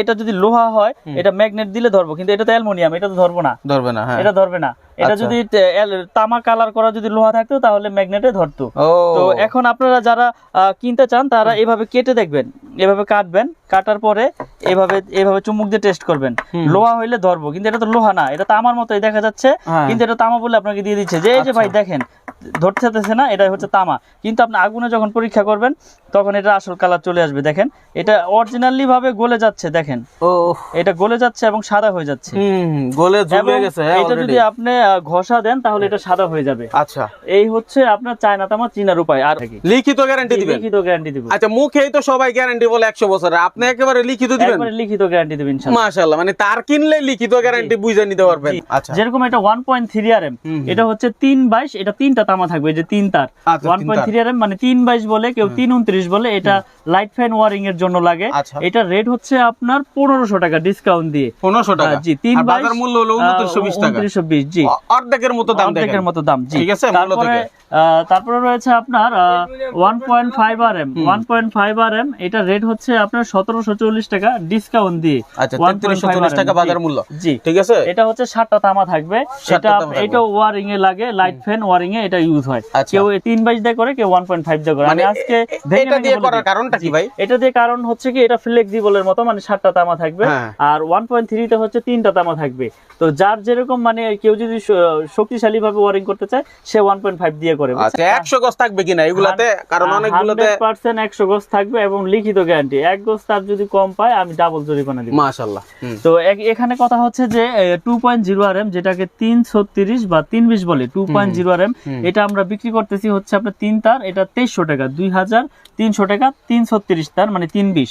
এটা যদি লোহা হয় এটা ম্যাগনেট দিলে ধরবো কিন্তু এটা তো অ্যালুমিনিয়াম এটা তো ধরবো না। ধরবে না হ্যাঁ। এটা ধরবে না। এটা আচ্ছা। যদি তামা কালার করা যদি লোহা থাকতো তাহলে ম্যাগনেটে ধরতো। তো এখন আপনারা যারা কিনতে চান তারা এভাবে কেটে দেখবেন এভাবে কাটবেন কাটার পরে এভাবে এভাবে চুমুক দিয়ে টেস্ট করবেন। লোহা হইলে ধরবো কিন্তু এটা তো লোহা না এটা তামার মতোই দেখা যাচ্ছে হ্যাঁ। কিন্তু এটা তামা বলে আপনাকে দিয়ে দিচ্ছে। যে এই যে ভাই দেখেন ধরতে চাইতেছে না এটা হচ্ছে তামা। কিন্তু আপনি আগুনে যখন পরীক্ষা করবেন তখন এটা আসল কালার চলে আসবে দেখেন। এটা অরিজিনালি ভাবে গলে যাচ্ছে দেখেন। ও এটা গলে যাচ্ছে এবং সাদা হয়ে যাচ্ছে। হুম গোলে গেছে হ্যাঁ এটা যদি আপনি ঘষা দেন তাহলে এটা সাদা হয়ে যাবে। আচ্ছা। এই হচ্ছে আপনার চায়না তামা চিনার উপায় আর লিখিত গ্যারান্টি দিবেন? লিখিত গ্যারান্টি দিব। আচ্ছা মুখেই তো সবাই গ্যারান্টি বলে একশো বছরের। আপনি একেবারে লিখিত দিবেন? একবারে লিখিত গ্যারান্টি দেবেন ইনশাআল্লাহ মাশাআল্লাহ মানে তার কিনলে লিখিত গ্যারান্টি বুঝে নিতে পারবেন। আচ্ছা। যেরকম এটা 1.3 আরএম। এটা হচ্ছে 322 এটা তিনটা তামা থাকবে যে তিন তার। তিন তার। 1.3 আরএম মানে 322 বলে কেউ 329 বলে এটা লাইট ফ্যান ওয়ারিং এর জন্য লাগে। আচ্ছা। এটা রেট হচ্ছে আপনার 1500 টাকা ডিসকাউন্ট দিয়ে। পনেরোশো টাকা। জি, তিন বাইশ, মূল্য হলো উনত্রিশশো বিশ টাকা। 2920 জি। অর্ধেকের মতো দাম অর্ধেকের মতো দাম জি। ঠিক আছে, তারপরে তারপরে রয়েছে আপনার one point five R M one point five R M এটা রেট হচ্ছে আপনার সতেরোশো চল্লিশ টাকা ডিসকাউন্ট দিয়ে। আচ্ছা 1.5 টাকা বাজার মূল্য। জি। ঠিক আছে? এটা হচ্ছে সাতটা তামা থাকবে। এটা এটা ওয়ারিং এ লাগে লাইট ফ্যান ওয়ারিং এ এটা ইউজ হয়। আচ্ছা। কেউ বাইশ দিয়ে করে কেউ ওয়ান পয়েন্ট ফাইভ দিয়ে করে। মানে আজকে এটা দিয়ে করার কারণটা কি ভাই? এটা দিয়ে কারণ হচ্ছে কি এটা ফ্লেক্সিবলের মতো মানে সাতটা তামা থাকবে। হ্যাঁ। আর ওয়ান পয়েন্ট থ্রিতে হচ্ছে তিনটা তামা থাকবে। তো যার যেরকম মানে কেউ যদি শক্তিশালী ভাবে ওয়ারিং করতে চায় সে ওয়ান পয়েন্ট ফাইভ দিয়ে করে। আচ্ছা একশো গজ থাকবে কিনা? এগুলাতে কারণ অনেকগুলোতে পার্সেন্ট একশো গজ থাকবে এবং লিখিত গ্যারান্টি এক গজ তার যদি কম পায় আমি ডাবল জরিমানা দিব। মাশাআল্লাহ। তো এখানে কথা হচ্ছে যে two point zero R M যেটাকে তিন ছত্রিশ বা তিন বিশ বলে two point zero R M এটা আমরা বিক্রি করতেছি হচ্ছে আপনার তিন তার, এটা তেইশশো টাকা, দুই হাজার তিনশো টাকা তিন ছত্রিশ তার মানে তিন বিশ।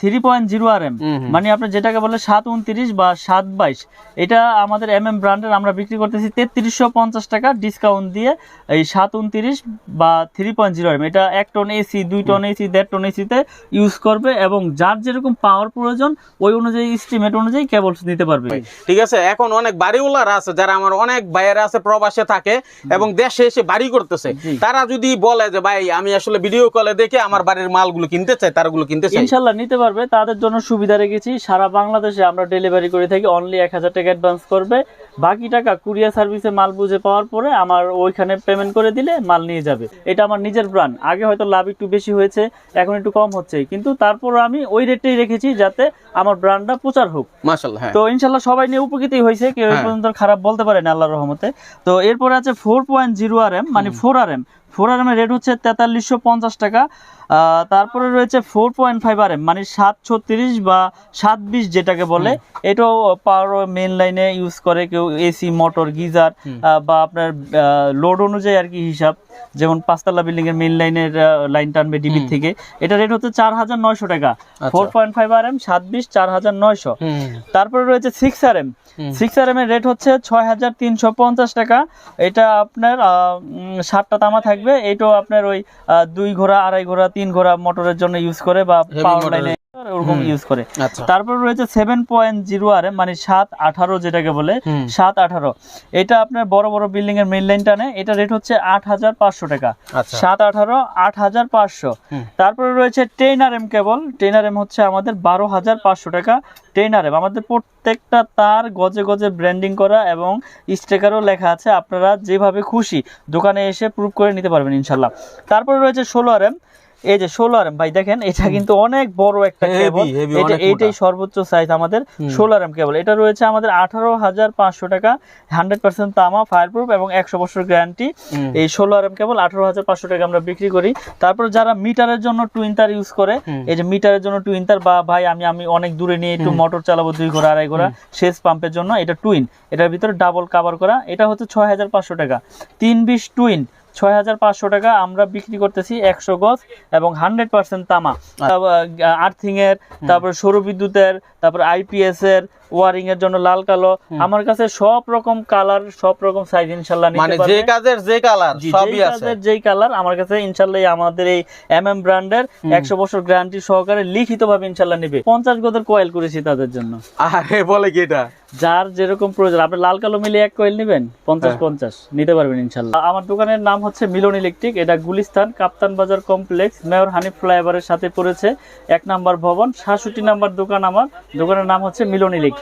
three point zero R M. মানে আপনার যেটাকে বলে সাত উনত্রিশ বা সাত বাইশ এটা আমাদের এম এম ব্র্যান্ডের আমরা বিক্রি করতেছি তেত্রিশশো পঞ্চাশ টাকা ডিসকাউন্ট দিয়ে এই সাত উনত্রিশ বা থ্রি পয়েন্ট জিরো এম এটা এক টন এসি দুই টন এসি দেড় টন এসিতে ইউজ করবে এবং যার যেরকম পাওয়ার প্রয়োজন ওই অনুযায়ী স্টিমেট অনুযায়ী কেবলস নিতে পারবে। ঠিক আছে এখন অনেক বাড়িওয়ালারা আছে যারা আমার অনেক ভাইয়েরা আছে প্রবাসে থাকে এবং দেশে এসে বাড়ি করতেছে। তারা যদি বলে যে ভাই আমি আসলে ভিডিও কলে দেখে আমার বাড়ির মালগুলো কিনতে চাই তারগুলো কিনতে চাই ইনশাল্লাহ নিতে পারবে। তাদের জন্য সুবিধা রেখেছি। সারা বাংলাদেশে আমরা ডেলিভারি করে থাকি। অনলি এক হাজার টাকা অ্যাডভান্স করবে। বাকি টাকা কুরিয়ার সার্ভিসে মাল বুঝে পাওয়ার পরে আমার ওইখানে পেমেন্ট করে দিলে মাল নিয়ে যাবে। এটা আমার নিজের ব্র্যান্ড আগে হয়তো লাভ একটু বেশি হয়েছে এখন একটু কম হচ্ছে। কিন্তু তারপর আমি ওই রেটটাই রেখেছি যাতে আমার ব্র্যান্ডটা প্রচার হোক। মাশাআল্লাহ হ্যাঁ। তো ইনশাল্লাহ সবাই নিয়ে উপকৃতই হয়েছে। কেউ হ্যাঁ। পর্যন্ত খারাপ বলতে পারে না আল্লাহর রহমতে। তো এরপরে আছে four point zero R M মানে four R M four R M এর রেট হচ্ছে তেতাল্লিশশো পঞ্চাশ টাকা। তারপরে রয়েছে four point five R M মানে সাত ছত্রিশ বা সাত বিশ যেটাকে বলে। এটাও পাওয়ার মেন লাইনে ইউজ করে কেউ এসি মোটর গিজার বা আপনার লোড অনুযায়ী আর কি হিসাব। যেমন পাঁচতলা বিল্ডিং এর মেন লাইনের লাইন টানবে ডিবি থেকে। এটা রেট হচ্ছে চার হাজার নয়শো টাকা। Four point five R M সাত বিশ চার হাজার নয়শো। তারপরে রয়েছে six R M six R M এর রেট হচ্ছে ছয় হাজার তিনশো পঞ্চাশ টাকা। এটা আপনার সাতটা তামা থাকবে। এটাও আপনার ওই দুই ঘোড়া আড়াই ঘোড়া তিন ঘোড়া মোটরের জন্য ইউজ করে বা পাওয়ার লাইনে ওরকম ইউজ করে। আচ্ছা। তারপর রয়েছে সেভেন পয়েন্ট জিরো আর মানে সাত আঠারো যেটাকে বলে সাত আঠারো। এটা আপনার বড় বড় বিল্ডিং এর মেন লাইন টানে এটা রেট হচ্ছে আট হাজার পাঁচশো টাকা। আচ্ছা। সাত আঠারো আট হাজার পাঁচশো। তারপরে রয়েছে টেন আর এম কেবল টেন আর এম হচ্ছে আমাদের বারো হাজার পাঁচশো টাকা। টেন আর এম আমাদের প্রত্যেকটা তার গজে গজে ব্র্যান্ডিং করা এবং স্টিকারও লেখা আছে। আপনারা যেভাবে খুশি দোকানে এসে প্রুভ করে নিতে পারবেন ইনশাল্লাহ। তারপরে রয়েছে ষোলো আর এম এই যে ষোলো আর এম ভাই দেখেন এটা কিন্তু অনেক বড় একটা কেবল এটা এইটাই সর্বোচ্চ সাইজ আমাদের ষোলো আর এম কেবল এটা রয়েছে আমাদের আঠারো হাজার পাঁচশো টাকা হান্ড্রেড পার্সেন্ট তামা ফায়ার প্রুফ এবং একশো বছর গ্যারান্টি এই ষোলো আর এম কেবল আঠারো হাজার পাঁচশো টাকা আমরা বিক্রি করি। তারপর যারা মিটারের জন্য টুইন তার ইউজ করে এই যে মিটারের জন্য টুইন তার বা ভাই আমি আমি অনেক দূরে নিয়ে একটু মোটর চালাবো দুই ঘোড়া আড়াই ঘোড়া সেচ পাম্পের জন্য এটা টুইন এটার ভিতরে ডাবল কাভার করা। এটা হচ্ছে ছয় হাজার পাঁচশো টাকা। তিন বিশ টুইন ছয় হাজার পাঁচশো টাকা আমরা বিক্রি করতেছি একশো গজ এবং হান্ড্রেড পার্সেন্ট তামা। আর্থিং এর তারপর সৌর বিদ্যুতের তারপর আইপিএস এর ওয়ারিং এর জন্য লাল কালো। আমার কাছে সব রকম কালার সব রকম সাইজ ইনশাল্লাহ মানে যে কাজের যে কালার সবই আছে। যেই কালার আমার কাছে ইনশাল্লাহ আমাদের এই এম এম ব্র্যান্ডের একশো বছর গ্যারান্টি সহকারে লিখিত ভাবে ইনশাল্লাহ নিবে। পঞ্চাশ গদের কয়েল করেছি তাদের জন্য। আরে বলে কি এটা? যার যেরকম প্রয়োজন। আপনি লাল কালো মিলে এক কয়েল নেবেন? পঞ্চাশ পঞ্চাশ নিতে পারবেন ইনশাল্লাহ। আমার দোকানের নাম হচ্ছে মিলন ইলেকট্রিক। এটা গুলিস্তান কাপ্তান বাজার কমপ্লেক্স। মেয়র হানিফ ফ্লাইওভারের সাথে পড়েছে। এক নাম্বার ভবন সাতষট্টি নাম্বার দোকান আমার। দোকানের নাম হচ্ছে মিলন ইলেকট্রিক।